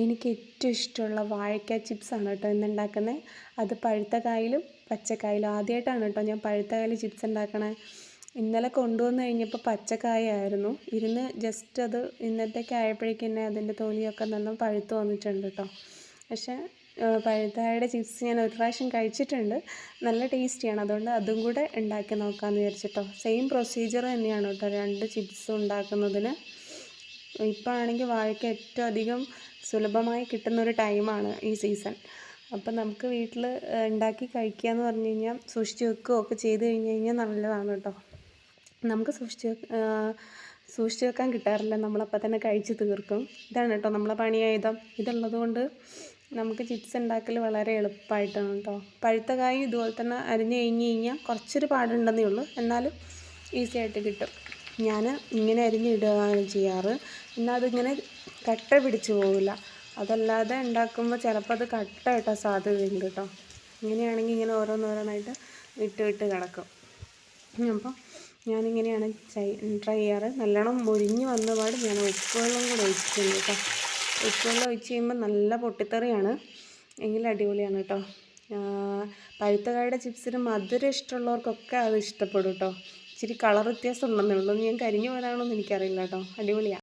എനിക്ക് ഏറ്റവും ഇഷ്ടമുള്ള വാഴക്ക ചിപ്സാണ് കേട്ടോ ഇന്ന് ഉണ്ടാക്കുന്നത്. അത് പഴുത്ത കായലും പച്ചക്കായലും ആദ്യമായിട്ടാണ് കേട്ടോ ഞാൻ പഴുത്ത കായൽ ചിപ്സ് ഉണ്ടാക്കണേ. ഇന്നലെ കൊണ്ടുവന്ന് കഴിഞ്ഞപ്പോൾ പച്ചക്കായായിരുന്നു. ഇരുന്ന് ജസ്റ്റ് അത് ഇന്നത്തേക്ക് ആയപ്പോഴേക്കും തന്നെ അതിന്റെ തൊലിയൊക്കെ നന്ന പഴുത്ത് വന്നിട്ടുണ്ട് കേട്ടോ. പക്ഷേ പഴുത്തായുടെ ചിപ്സ് ഞാൻ ഒരു പ്രാവശ്യം കഴിച്ചിട്ടുണ്ട്. നല്ല ടേസ്റ്റിയാണ്. അതുകൊണ്ട് അതും കൂടെ ഉണ്ടാക്കി നോക്കാമെന്ന് വിചാരിച്ചിട്ടോ. സെയിം പ്രൊസീജിയർ തന്നെയാണ് കേട്ടോ രണ്ട് ചിപ്സ് ഉണ്ടാക്കുന്നതിന്. ഇപ്പോൾ ആണെങ്കിൽ വാഴയ്ക്ക് ഏറ്റവും അധികം സുലഭമായി കിട്ടുന്നൊരു ടൈമാണ് ഈ സീസൺ. അപ്പം നമുക്ക് വീട്ടിൽ ഉണ്ടാക്കി കഴിക്കുക എന്ന് പറഞ്ഞു കഴിഞ്ഞാൽ സൂക്ഷിച്ച് വെക്കുകയോ ഒക്കെ ചെയ്ത് കഴിഞ്ഞ് കഴിഞ്ഞാൽ നല്ലതാണ് കേട്ടോ. നമുക്ക് സൂക്ഷിച്ച് സൂക്ഷിച്ച് വെക്കാൻ കിട്ടാറില്ല. നമ്മളപ്പോൾ തന്നെ കഴിച്ച് തീർക്കും. ഇതാണ് കേട്ടോ നമ്മളെ പണിയായുധം ഇതുള്ളത് കൊണ്ട് നമുക്ക് ചിപ്സ് ഉണ്ടാക്കൽ വളരെ എളുപ്പമായിട്ടാണ് കേട്ടോ. പഴുത്ത കായും ഇതുപോലെ തന്നെ അരിഞ്ഞ് കഴിഞ്ഞ് കഴിഞ്ഞാൽ കുറച്ചൊരു പാടുണ്ടെന്നേ ഉള്ളൂ. എന്നാലും ഈസി ആയിട്ട് കിട്ടും. ഞാൻ ഇങ്ങനെ അരിഞ്ഞിടുകയാണ് ചെയ്യാറ്. എന്നാൽ അതിങ്ങനെ കട്ട പിടിച്ച് പോവില്ല. അതല്ലാതെ ഉണ്ടാക്കുമ്പോൾ ചിലപ്പോൾ അത് കട്ട കിട്ടാൻ സാധ്യതയുണ്ട് കേട്ടോ. ഇങ്ങനെയാണെങ്കിൽ ഇങ്ങനെ ഓരോന്നോരോന്നായിട്ട് ഇട്ട് ഇട്ട് കിടക്കും. അപ്പോൾ ഞാനിങ്ങനെയാണ് ട്രൈ ചെയ്യാറ്. നല്ലോണം മുരിഞ്ഞ് വന്ന പാട് ഞാൻ ഉപ്പുവെള്ളം കൂടെ ഒഴിച്ചിട്ടുണ്ട് കേട്ടോ. ഉപ്പുവെള്ളം ഒഴിച്ച് കഴിയുമ്പോൾ നല്ല പൊട്ടിത്തെറിയാണ്. എങ്കിൽ അടിപൊളിയാണ് കേട്ടോ. പഴുത്തകായുടെ ചിപ്സിന് മധുരം ഇഷ്ടമുള്ളവർക്കൊക്കെ അത് ഇഷ്ടപ്പെടും കേട്ടോ. ഇച്ചിരി കളർ വ്യത്യാസം ഉണ്ടെന്നേ ഉള്ളൂ ഞാൻ കരിഞ്ഞു പോയതാണോ എന്ന് എനിക്കറിയില്ല കേട്ടോ. അടിപൊളിയാണ്